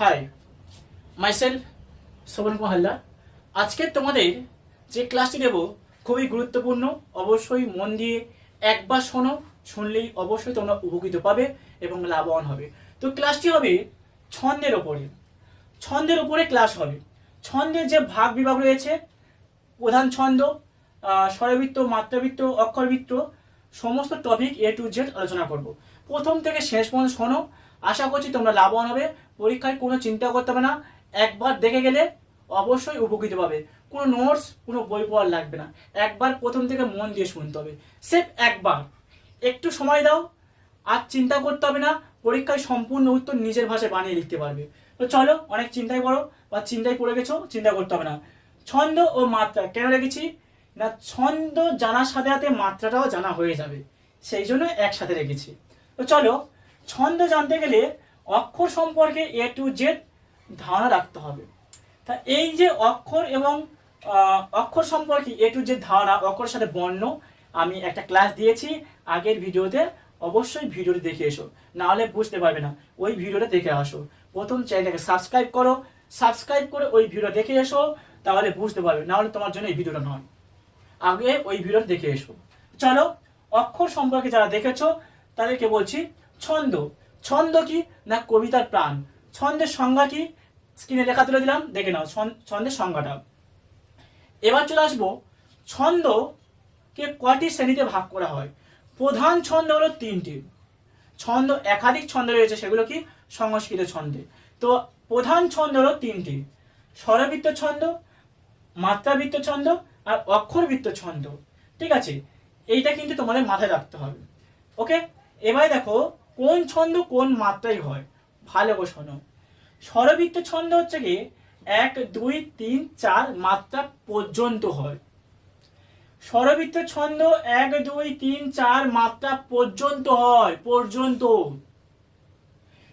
High myself Sovan Haldar আজকে তোমাদের যে ক্লাসটি দেব খুবই গুরুত্বপূর্ণ, অবশ্যই মন দিয়ে একবার শোনো, শুনলেই অবশ্যই তোমরা উপকৃত পাবে এবং লাভবান হবে। তো ক্লাসটি হবে ছন্দের ওপরে। ছন্দের উপরে ক্লাস হবে। ছন্দের যে ভাগ বিভাগ রয়েছে, প্রধান ছন্দ স্বরবৃত্ত, মাত্রাবৃত্ত, অক্ষরবৃত্ত, সমস্ত টপিক এ টু জেড আলোচনা করব। প্রথম থেকে শেষ পর্যন্ত শোনো আশা করছি তোমরা লাভবান হবে। পরীক্ষায় কোনো চিন্তা করতে হবে না। একবার দেখে গেলে অবশ্যই উপকৃত পাবে। কোনো নোটস কোনো বই পড়ার লাগবে না। একবার প্রথম থেকে মন দিয়ে শুনতে হবে। সেফ একবার। একটু সময় দাও। আর চিন্তা করতে হবে না। পরীক্ষায় সম্পূর্ণ উত্তর নিজের ভাষায় বানিয়ে লিখতে পারবে। তো চলো, অনেক চিন্তায় পড়ো বা চিন্তায় পড়ে গেছো, চিন্তা করতে হবে না। ছন্দ ও মাত্রা কেন রেখেছি? না, ছন্দ জানার সাথে সাথে মাত্রাটাও জানা হয়ে যাবে। সেই জন্য একসাথে রেখেছি। তো চলো ছন্দ জানতে গেলে অক্ষর সম্পর্কে এ টু জেড ধারণা রাখতে হবে। তা এই যে অক্ষর এবং অক্ষর সম্পর্কে এ টু যে ধারণা অক্ষরের সাথে বর্ণ, আমি একটা ক্লাস দিয়েছি, আগের ভিডিওতে অবশ্যই ভিডিওটি দেখে এসো। না হলে বুঝতে পারবে না, ওই ভিডিওটা দেখে আসো। প্রথম চ্যানেলটাকে সাবস্ক্রাইব করো সাবস্ক্রাইব করে ওই ভিডিও দেখে এসো, তাহলে বুঝতে পারবে, না হলে তোমার জন্য এই ভিডিওটা নয়। আগে ওই ভিডিওটা দেখে এসো। চলো, অক্ষর সম্পর্কে যারা দেখেছ, তাদেরকে বলছি ছন্দ। ছন্দ কি না কবিতার প্রাণ? ছন্দের সংজ্ঞা কি? স্ক্রিনে লেখা তুলে দিলাম, দেখে নাও, ছন- ছন্দের সংজ্ঞাটা। এবার চলে আসব, ছন্দকে কটি শ্রেণীতে ভাগ করা হয়? প্রধান ছন্দ হলো তিনটি। ছন্দ, একাধিক ছন্দ রয়েছে, সেগুলো কি? সংস্কৃত ছন্দে। তো প্রধান ছন্দ হলো তিনটি। স্বরবৃত্ত ছন্দ, মাত্রাবৃত্ত ছন্দ আর অক্ষরবৃত্ত ছন্দ। ঠিক আছে? এইটা কিন্তু তোমাদের মাথায় রাখতে হবে। ওকে? এবারে দেখো কোন ছন্দ কোন মাত্রায় হয়? ভালো করে শোনো। স্বরবৃত্ত ছন্দ হচ্ছে কি? এক, দুই, তিন, চার মাত্রা পর্যন্ত হয়। স্বরবৃত্ত ছন্দ এক, দুই, তিন, চার মাত্রা পর্যন্ত হয়, পর্যন্ত।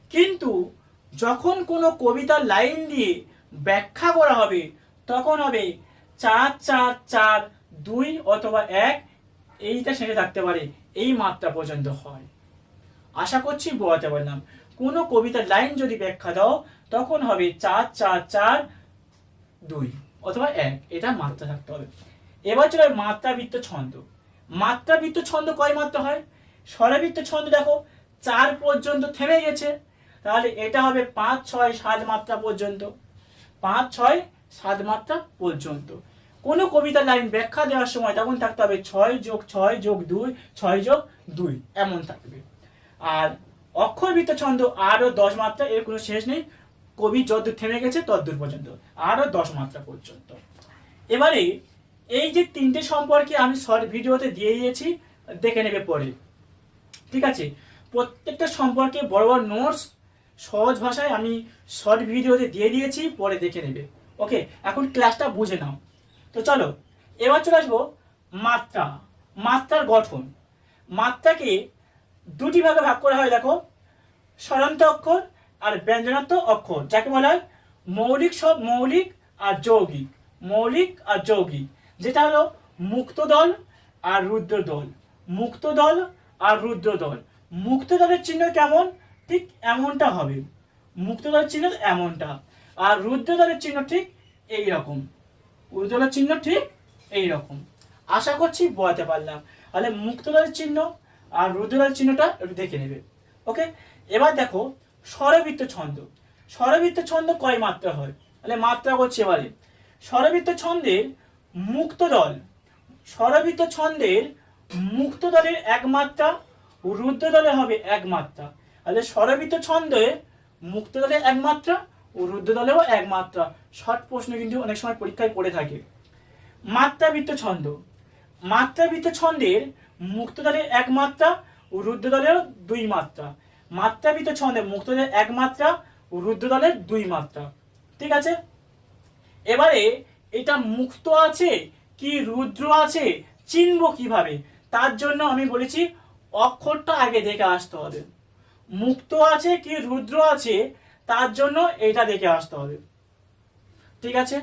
কিন্তু যখন কোনো কবিতার লাইন দিয়ে ব্যাখ্যা করা হবে, তখন হবে চার চার চার, দুই অথবা এক, এইটা সেটা থাকতে পারে, এই মাত্রা পর্যন্ত হয়। আশা করছি বোঝাতে পারলাম। কোনো কবিতার লাইন যদি ব্যাখ্যা দাও, তখন হবে চার চার চার, দুই, অথবা এক। এটা মাত্রা থাকতে হবে। এবার চলে মাত্রাবৃত্ত ছন্দ। মাত্রাবৃত্ত ছন্দ কয় মাত্রা হয়? স্বরাবৃত্ত ছন্দ দেখো, চার পর্যন্ত থেমে গেছে। তাহলে এটা হবে পাঁচ, ছয়, সাত মাত্রা পর্যন্ত। পাঁচ, ছয়, সাত মাত্রা পর্যন্ত। কোনো কবিতার লাইন ব্যাখ্যা দেওয়ার সময় তখন থাকতে হবে ছয় যোগ ছয় যোগ দুই, ছয় যোগ দুই। এমন থাকবে। আর অক্ষরবৃত্ত ছন্দ আরও দশ মাত্রা, এর কোনো শেষ নেই। কবি যতদূর থেমে গেছে ততদূর পর্যন্ত। আরও দশ মাত্রা পর্যন্ত। এবারে এই যে তিনটে সম্পর্কে আমি শর্ট ভিডিওতে দিয়ে দিয়েছি, দেখে নেবে পরে। ঠিক আছে? প্রত্যেকটা সম্পর্কে বড় বড় নোটস সহজ ভাষায় আমি শর্ট ভিডিওতে দিয়ে দিয়েছি, পরে দেখে নেবে। ওকে? এখন ক্লাসটা বুঝে নাও। তো চলো, এবার চলে আসব মাত্রা। মাত্রার গঠন। মাত্রাকে দুটি ভাগে ভাগ করা হয়, দেখো। স্বরান্ত অক্ষর আর ব্যঞ্জনাত্মক অক্ষর, যাকে বলা হয় মৌলিক সব মৌলিক আর যৌগিক। মৌলিক আর যৌগিক, যেটা হলো মুক্ত দল আর রুদ্র দল মুক্ত দল আর রুদ্র দল মুক্ত দলের চিহ্ন কেমন? ঠিক এমনটা হবে। মুক্ত দলের চিহ্ন এমনটা। আর রুদ্র দলের চিহ্ন ঠিক এই রকম দলের চিহ্ন ঠিক এই রকম আশা করছি বোঝাতে পারলাম। তাহলে মুক্ত দলের চিহ্ন আর রুদ্র দলের চিহ্নটা একটু দেখে নেবে। ওকে এবার দেখো, স্বরবৃত্ত ছন্দ। স্বরবৃত্ত ছন্দ কয় মাত্রা হয়? তাহলে মাত্রা করছি এবারে। স্বরবৃত্ত ছন্দের মুক্ত দল। স্বরবৃত্ত ছন্দের মুক্ত দলের এক মাত্রা, রুদ্র দলে হবে এক মাত্রা। তাহলে স্বরবৃত্ত ছন্দে মুক্ত দলের এক মাত্রা ও রুদ্র দলেও এক মাত্রা। শর্ট প্রশ্ন কিন্তু অনেক সময় পরীক্ষায় পড়ে থাকে। মাত্রাবৃত্ত ছন্দ। মাত্রাবৃত্ত ছন্দের মুক্ত দলের এক মাত্রা ও রুদ্র দলের দুই মাত্রা। মাত্রাবৃত্ত ছন্দে মুক্ত দলের এক মাত্রা ও রুদ্র দলের দুই মাত্রা। ঠিক আছে? এবারে এটা মুক্ত আছে কি রুদ্র আছে চিনব কীভাবে? তার জন্য আমি বলেছি অক্ষরটা আগে দেখে আসতে হবে। মুক্ত আছে কি রুদ্র আছে তার জন্য এটা দেখে আসতে হবে। ঠিক আছে?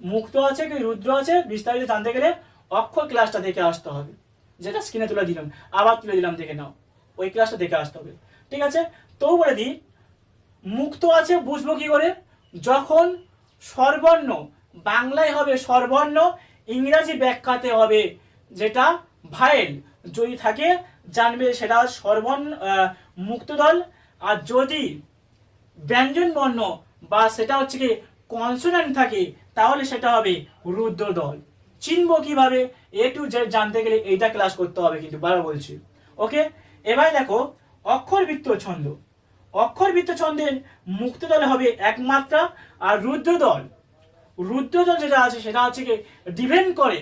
মুক্ত আছে কি রুদ্র আছে বিস্তারিত জানতে গেলে অক্ষর ক্লাসটা দেখে আসতে হবে। যেটা স্ক্রিনে তুলে দিলাম আবার তুলে দিলাম দেখে নাও। ওই ক্লাসটা দেখে আসতে হবে। ঠিক আছে? তো বলে দিই মুক্ত আছে বুঝব কি করে? যখন স্বরবর্ণ বাংলায় হবে স্বরবর্ণ ইংরাজি ব্যাখ্যাতে হবে যেটা ভাইল। যদি থাকে জানবে সেটা স্বরবর্ণ আহ, মুক্তদল আর যদি ব্যঞ্জন বর্ণ বা সেটা হচ্ছে কি কনসোনেন্ট থাকে তাহলে সেটা হবে রুদ্রদল চিনবো কীভাবে? এ টু জেড জানতে গেলে এইটা ক্লাস করতে হবে কিন্তু, বারবার বলছি। ওকে এবার দেখো অক্ষরবৃত্ত ছন্দ। অক্ষর অক্ষরবৃত্ত ছন্দের মুক্ত মুক্তদল হবে একমাত্রা আর রুদ্র দল। রুদ্রদল রুদ্রদল যেটা আছে, সেটা হচ্ছে কি ডিপেন্ড করে।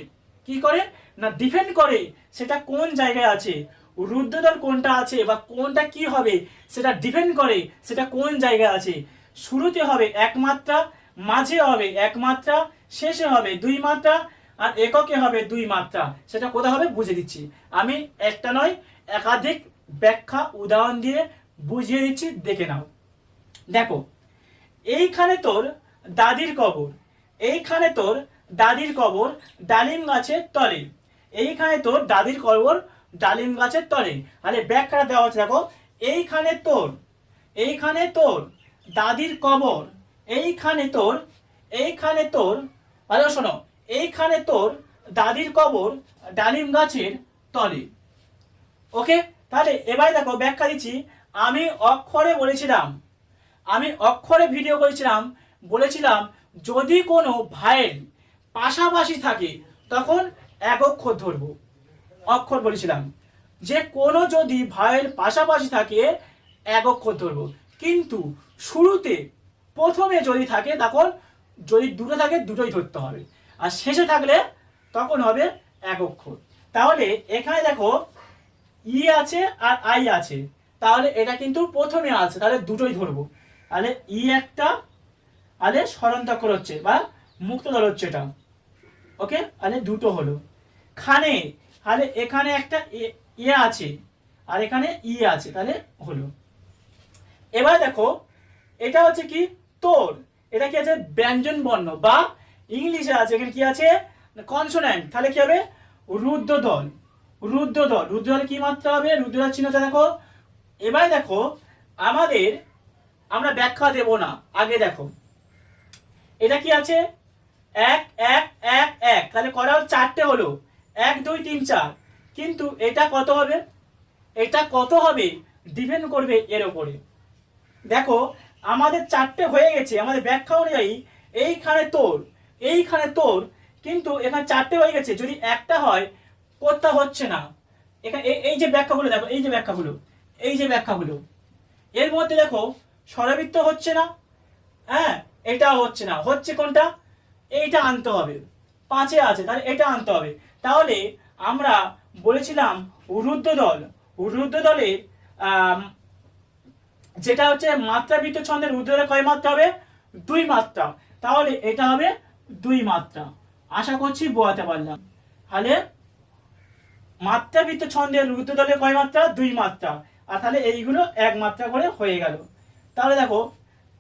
কি করে? না ডিপেন্ড করে সেটা কোন জায়গায় আছে? রুদ্রদল কোনটা আছে বা কোনটা কি হবে, সেটা ডিপেন্ড করে সেটা কোন জায়গায় আছে? শুরুতে হবে একমাত্রা, মাঝে হবে একমাত্রা, শেষে হবে দুই মাত্রা আর এককে হবে দুই মাত্রা। সেটা কোথা হবে? বুঝে দিচ্ছি। আমি একটা নয়, একাধিক ব্যাখ্যা, উদাহরণ দিয়ে বুঝিয়ে দিচ্ছি, দেখে নাও। দেখো, এইখানে তোর দাদির কবর, এইখানে তোর দাদির কবর ডালিম গাছের তলে। এইখানে তোর দাদির কবর ডালিম গাছের তলে। আরে, ব্যাখ্যাটা দেওয়া হচ্ছে, দেখো। এইখানে তোর এইখানে তোর দাদির কবর, এইখানে তোর এইখানে তোর ভালো শোনো এইখানে তোর দাদির কবর ডালিম গাছের তলে। ওকে? তাহলে এবারে দেখো ব্যাখ্যা দিচ্ছি। আমি অক্ষরে বলেছিলাম, আমি অক্ষরে ভিডিও করেছিলাম, বলেছিলাম যদি কোনো ভাইয়ের পাশাপাশি থাকে, তখন এক অক্ষর ধরবো। অক্ষর বলেছিলাম। যে কোনো যদি ভাইয়ের পাশাপাশি থাকে, এক অক্ষর ধরবো। কিন্তু শুরুতে প্রথমে যদি থাকে, তখন যদি দুটো থাকে, দুটোই ধরতে হবে। আর শেষে থাকলে তখন হবে এক অক্ষর। তাহলে এখানে দেখো ই আছে আর আই আছে। তাহলে এটা কিন্তু প্রথমে আছে, তাহলে দুটোই ধরবো। তাহলে ই একটা আলে স্মরণতক্ষর হচ্ছে বা মুক্ত দল হচ্ছে এটা। ওকে? আলে দুটো হলো। খানে, তাহলে এখানে একটা এ- আছে আর এখানে ই আছে, তাহলে হলো। এবার দেখো, এটা হচ্ছে কি তোর? এটা কি আছে? ব্যঞ্জন বর্ণ বা ইংলিশে আছে, এখানে কি আছে? কনসোনেন্ট তাহলে কি হবে? রুদ্রদল রুদ্রদল রুদ্রদল কি মাত্রা হবে? রুদ্রদল চিহ্নটা দেখো। এবার দেখো, আমাদের আমরা ব্যাখ্যা দেব না, আগে দেখো। এটা কি আছে? এক এক এক এক, তাহলে করা চারটে হলো। এক, দুই, তিন, চার। কিন্তু এটা কত হবে? এটা কত হবে? ডিপেন্ড করবে এর ওপরে দেখো, আমাদের চারটে হয়ে গেছে, আমাদের ব্যাখ্যা অনুযায়ী, এইখানে তোর এইখানে তোর কিন্তু এখানে চারটে হয়ে গেছে। যদি একটা হয়, কোথা হচ্ছে না? এখানে এই- যে ব্যাখ্যাগুলো, দেখো, এই যে ব্যাখ্যাগুলো, এই যে ব্যাখ্যাগুলো। এর মধ্যে দেখো, স্বরবৃত্ত হচ্ছে না হ্যাঁ এটা হচ্ছে না। হচ্ছে কোনটা? এইটা আনতে হবে। পাঁচে আছে, তাহলে এটা আনতে হবে। তাহলে আমরা বলেছিলাম রুদ্র দল। রুদ্র দলের যেটা হচ্ছে মাত্রাবৃত্ত ছন্দের রুদ্রে কয় মাত্রা হবে? দুই মাত্রা। তাহলে এটা হবে দুই মাত্রা। আশা করছি বোয়াতে পারলাম। তাহলে মাত্রাবৃত্ত ছন্দের রুদ্র দলে কয় মাত্রা? দুই মাত্রা। আর তাহলে এইগুলো এক মাত্রা করে হয়ে গেল। তাহলে দেখো,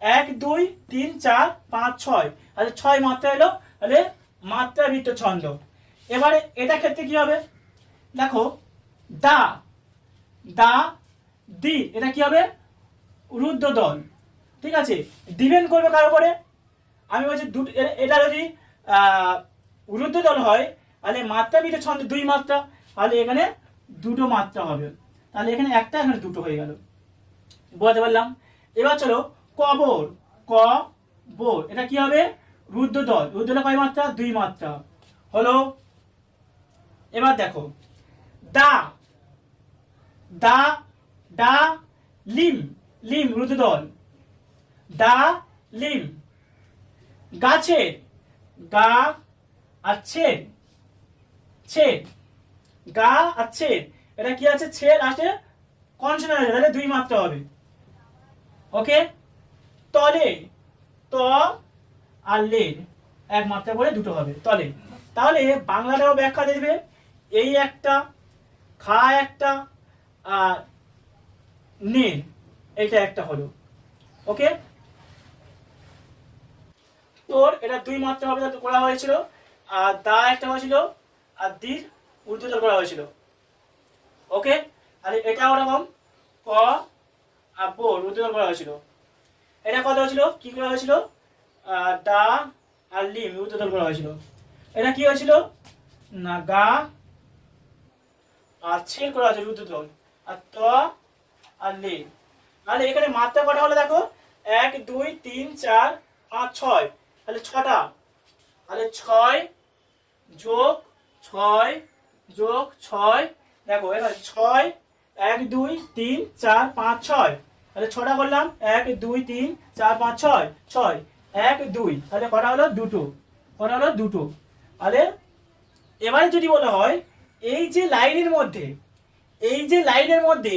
এক, দুই, তিন, চার, পাঁচ, ছয়। তাহলে ছয় মাত্রা এলো, তাহলে মাত্রাবৃত্ত ছন্দ। এবারে এটা ক্ষেত্রে কি হবে? দেখো, দা দা, দি, এটা কি হবে? রুদ্র দল ঠিক আছে? ডিপেন্ড করবে কার উপরে? আমি বলছি দুটো এটা যদি আহ, রুদ্র দল হয় তাহলে মাত্রা বিতে ছন্দ দুই মাত্রা তাহলে এখানে দুটো মাত্রা হবে। তাহলে এখানে একটা এখানে দুটো হয়ে গেল। বলতে পারলাম? এবার চলো কবর ক বোর এটা কি হবে? রুদ্র দল। রুদ্র দল কয় মাত্রা? দুই মাত্রা। হলো এবার দেখো দা দা ডা লিম লিম রুদ্রদল দা লিম। গাছের, গা আর ছেদ ছেদ গা আর ছেদ এটা কি আছে? ছেদ আছে কনসোনেন্ট আছে, তাহলে দুই মাত্রা হবে। ওকে? তলে, ত আর লেন, এক মাত্রা করে দুটো হবে। তলে। তাহলে বাংলাটাও ব্যাখ্যা দেবে। এই একটা, খা একটা, আর নীল এটা একটা হলো। ওকে? তোর, এটা দুই মাত্রা হবে করা হয়েছিল, আর দা একটা হয়েছিল, আর দির উর্দুতল করা হয়েছিল। ওকে? তাহলে এটা ওরকম, ক আর বোর উর্দুতল করা হয়েছিল। এটা কত হয়েছিল? কি করা হয়েছিল? ডা আর লিম উদ্বোধন করা হয়েছিল। এটা কি হয়েছিল? না, গা, আর ছেল করা হয়েছিল উদ্বোধন আর ত আর লে তাহলে এখানে মাত্রা কটা হলো দেখো? এক, দুই, তিন, চার, পাঁচ, ছয়। তাহলে ছটা। তাহলে ছয় যোগ ছয় যোগ ছয়। দেখো, এবার ছয়, এক, দুই, তিন, চার, পাঁচ, ছয়। তাহলে ছটা করলাম, এক, দুই, তিন, চার, পাঁচ, ছয় ছয়, এক, দুই। তাহলে কটা হলো? দুটো। কটা হলো? দুটো। তাহলে এবারে যদি বলা হয়, এই যে লাইনের মধ্যে, এই যে লাইনের মধ্যে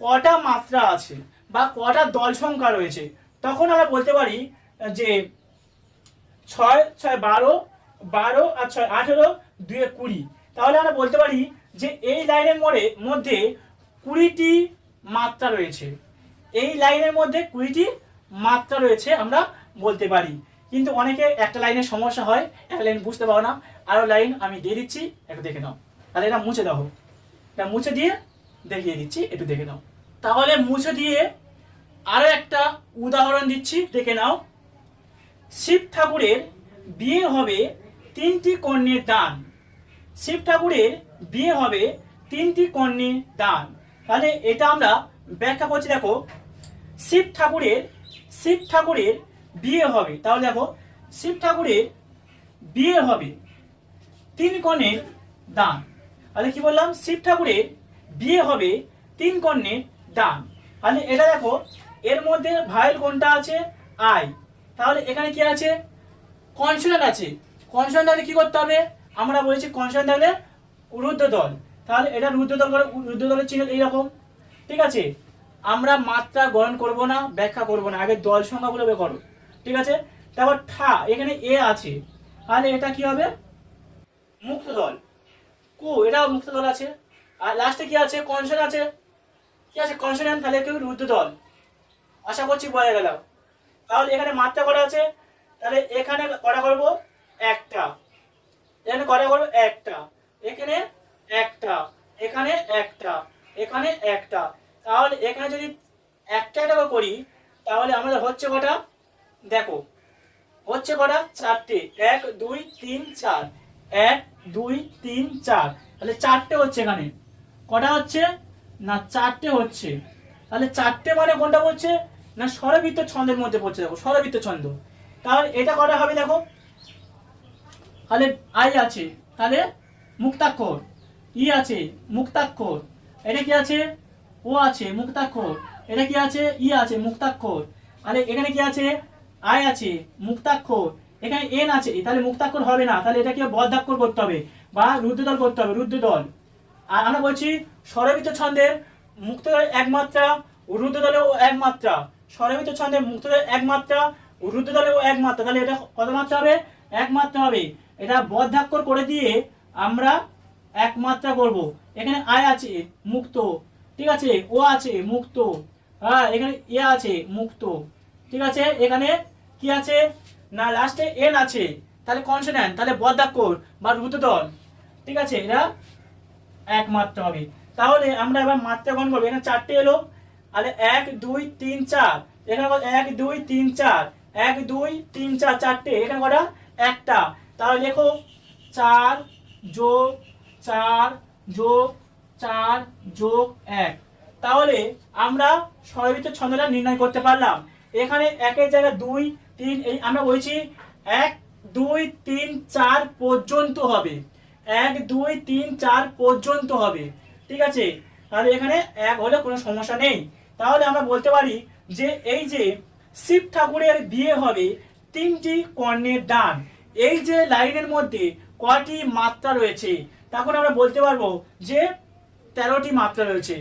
কটা মাত্রা আছে বা কটা দল সংখ্যা রয়েছে, তখন আমরা বলতে পারি যে ছয় ছয় বারো বারো আর ছয় আঠেরো, দুয়ে কুড়ি। তাহলে আমরা বলতে পারি যে এই লাইনের মোড়ে মধ্যে কুড়িটি মাত্রা রয়েছে। এই লাইনের মধ্যে কুড়িটি মাত্রা রয়েছে আমরা বলতে পারি। কিন্তু অনেকে একটা লাইনের সমস্যা হয়, একটা লাইন বুঝতে পারো না। আরও লাইন আমি দিয়ে দিচ্ছি, একটু দেখে নাও। তাহলে এটা মুছে দাও। এটা মুছে দিয়ে দেখিয়ে দিচ্ছি, একটু দেখে নাও। তাহলে মুছে দিয়ে আরও একটা উদাহরণ দিচ্ছি, দেখে নাও। শিব ঠাকুরের বিয়ে হবে তিনটি কন্যের দান। শিব ঠাকুরের বিয়ে হবে তিনটি কন্যের দান। তাহলে এটা আমরা ব্যাখ্যা করছি, দেখো, শিব ঠাকুরের শিব ঠাকুরের বিয়ে হবে। তাহলে দেখো, শিব ঠাকুরের বিয়ে হবে তিন কন্যের দান। তাহলে কি বললাম? শিব ঠাকুরের বিয়ে হবে তিন কন্যের দান। তাহলে এটা দেখো, এর মধ্যে ভাইল কোনটা আছে? আই। তাহলে এখানে কি আছে? কনসোনেন্ট আছে। কনসোনেন্ট তাহলে কি করতে হবে? আমরা বলেছি কনসোনেন্ট তাহলে রুদ্র দল তাহলে এটা রুদ্র দল করে রুদ্র দলের চিহ্ন এইরকম। ঠিক আছে? আমরা মাত্রা গ্রহণ করব না, ব্যাখ্যা করব না। আগে দল সংখ্যাগুলো বের করো। ঠিক আছে? তারপর ঠা, এখানে এ আছে। তাহলে এটা কি হবে? মুক্ত দল কু, এটাও মুক্ত দল আছে। আর লাস্টে কি আছে? কনসোনেন্ট আছে। কি আছে? কনসোনেন্ট তাহলে কেউ রুদ্র দল আশা করছি বোঝা গেল। তাহলে এখানে মাত্রা করা আছে? তাহলে এখানে কটা করব? একটা। এখানে কটা করব? একটা। এখানে একটা। এখানে একটা। এখানে একটা। তাহলে এখানে যদি একটা একটা করি তাহলে আমাদের হচ্ছে কটা? দেখো, হচ্ছে কটা? চারটে। এক, দুই, তিন, চার। এক, দুই, তিন, চার। তাহলে চারটে হচ্ছে এখানে। কটা হচ্ছে? না, চারটে হচ্ছে। তাহলে চারটে মানে কোনটা পড়ছে না, স্বরবৃত্ত ছন্দের মধ্যে পড়ছে দেখো, স্বরবৃত্ত ছন্দ। তাহলে এটা করা হবে দেখো? তাহলে আই আছে, তাহলে মুক্তাক্ষর, ই আছে, মুক্তাক্ষর। এটা কি আছে? ও আছে, মুক্তাক্ষর। এটা কি আছে? ই আছে, মুক্তাক্ষর। তাহলে এখানে কি আছে? আই আছে, মুক্তাক্ষর। এখানে এন আছে তাহলে মুক্তাক্ষর হবে না। তাহলে এটাকে বদ্ধাক্ষর করতে হবে, বা রুদ্রদল করতে হবে, রুদ্রদল। আর আমরা বলছি, স্বরবৃত্ত ছন্দের মুক্ত দলের এক মাত্রা রুদ্র দলেও এক মাত্রা স্বরবৃত্ত ছন্দের মুক্ত দলের এক মাত্রা রুদ্র দলেও এক মাত্রা তাহলে এটা কত মাত্রা হবে? এক মাত্রা হবে। এটা বদ্ধাক্ষর করে দিয়ে আমরা এক মাত্রা করব। এখানে আয় আছে, মুক্ত। ঠিক আছে? ও আছে, মুক্ত। হ্যাঁ এখানে এ আছে, মুক্ত। ঠিক আছে? এখানে কি আছে? না লাস্টে এন আছে। তাহলে কনসোনেন্ট তাহলে বদ্ধাক্ষর বা রুদ্রদল। ঠিক আছে? এটা এক মাত্রা হবে। তাহলে আমরা এবার মাত্রা গণ করব। এখানে চারটে এলো। তাহলে এক, দুই, তিন, চার। এখানে? এক, দুই, তিন, চার। এক, দুই, তিন, চার, চারটে। এখানে কটা একটা। তাহলে লেখো চার যোগ চার যোগ চার যোগ এক। তাহলে আমরা স্বরবৃত্ত ছন্দটা নির্ণয় করতে পারলাম। এখানে একের জায়গায় দুই, তিন, এই আমরা বলছি এক, দুই, তিন, চার পর্যন্ত হবে। এক, দুই, তিন, চার পর্যন্ত হবে। ঠিক আছে? তাহলে এখানে এক হলে কোনো সমস্যা নেই। তাহলে আমরা বলতে পারি যে এই যে শিব ঠাকুরের বিয়ে হবে তিনটি কর্ণের দান। এই যে লাইনের মধ্যে কয়টি মাত্রা রয়েছে, তখন আমরা বলতে পারব যে তেরোটি মাত্রা রয়েছে।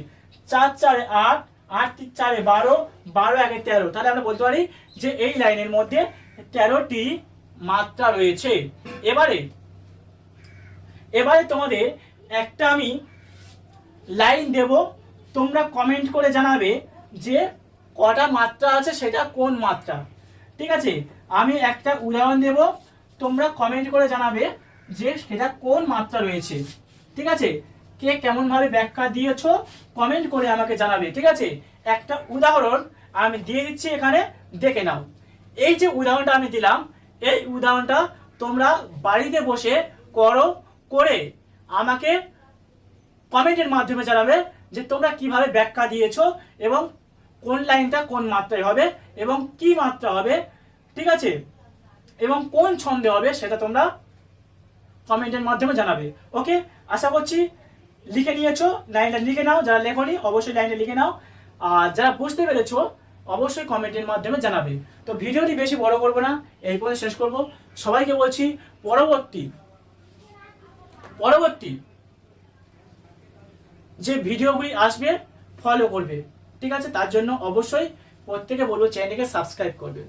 চার চারে আট আট চারে বারো বারো একে তেরো। তাহলে আমরা বলতে পারি যে এই লাইনের মধ্যে তেরোটি মাত্রা রয়েছে। এবারে এবারে তোমাদের একটা আমি লাইন দেব। তোমরা কমেন্ট করে জানাবে যে কটা মাত্রা আছে, সেটা কোন মাত্রা। ঠিক আছে? আমি একটা উদাহরণ দেব। তোমরা কমেন্ট করে জানাবে যে সেটা কোন মাত্রা রয়েছে। ঠিক আছে? কে কেমন ভাবে ব্যাখ্যা দিয়েছ কমেন্ট করে আমাকে জানাবে। ঠিক আছে? একটা উদাহরণ আমি দিয়ে দিচ্ছি এখানে, দেখে নাও। এই যে উদাহরণটা আমি দিলাম, এই উদাহরণটা তোমরা বাড়িতে বসে করো, করে আমাকে কমেন্টের মাধ্যমে জানাবে যে তোমরা কীভাবে ব্যাখ্যা দিয়েছ এবং কোন লাইনটা কোন মাত্রায় হবে এবং কি মাত্রা হবে, ঠিক আছে? এবং কোন ছন্দে হবে সেটা তোমরা কমেন্টের মাধ্যমে জানাবে, ওকে? আশা করছি লিখে নিয়েছো, লাইনটা লিখে নাও, যারা লেখনি অবশ্যই লাইনটা লিখে নাও, আর যারা বুঝতে পেরেছ অবশ্যই কমেন্টের মাধ্যমে জানাবে। তো ভিডিওটি বেশি বড় করব না, এই পর্যন্ত শেষ করব। সবাইকে বলছি, পরবর্তী পরবর্তী যে ভিডিওগুলি আসবে ফলো করবে। ঠিক আছে? তার জন্য অবশ্যই প্রত্যেকে বলব চ্যানেলকে সাবস্ক্রাইব করবে।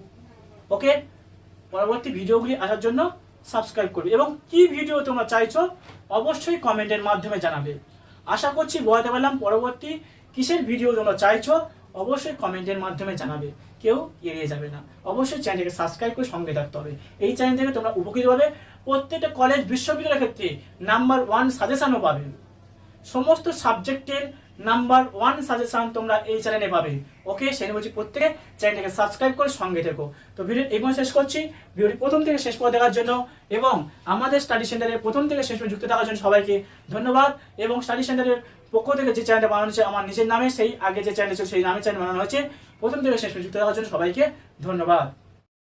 ওকে পরবর্তী ভিডিওগুলি আসার জন্য সাবস্ক্রাইব করবে। এবং কি ভিডিও তোমরা চাইছো, অবশ্যই কমেন্টের মাধ্যমে জানাবে। আশা করছি বোঝাতে পারলাম পরবর্তী কিসের ভিডিও তোমরা চাইছো, অবশ্যই কমেন্টের মাধ্যমে জানাবে। কেউ এড়িয়ে যাবে না। অবশ্যই চ্যানেলকে সাবস্ক্রাইব করে সঙ্গে থাকতে হবে। এই চ্যানেল থেকে তোমরা উপকৃত হবে প্রত্যেকটা কলেজ বিশ্ববিদ্যালয়ের ক্ষেত্রে নাম্বার ওয়ান সাজেশনও পাবে। সমস্ত সাবজেক্টের নাম্বার ওয়ান সাজেশন তোমরা এই চ্যানেলে পাবে। ওকে, সেই বলছি প্রত্যেকে চ্যানেলটাকে সাবস্ক্রাইব করে সঙ্গে থেকো। তো ভিডিও পর্যন্ত শেষ করছি। ভিডিওটি প্রথম থেকে শেষ পর্যন্ত দেখার জন্য এবং আমাদের স্টাডি সেন্টারে প্রথম থেকে শেষ পর্যন্ত যুক্ত থাকার জন্য সবাইকে ধন্যবাদ। এবং স্টাডি সেন্টারের পক্ষ থেকে যে চ্যানেলটা বানানো হয়েছে, আমার নিজের নামে সেই, আগে যে চ্যানেল ছিল সেই নামে চ্যানেল বানানো হয়েছে, প্রথম থেকে শেষ পর্যন্ত যুক্ত থাকার জন্য সবাইকে ধন্যবাদ।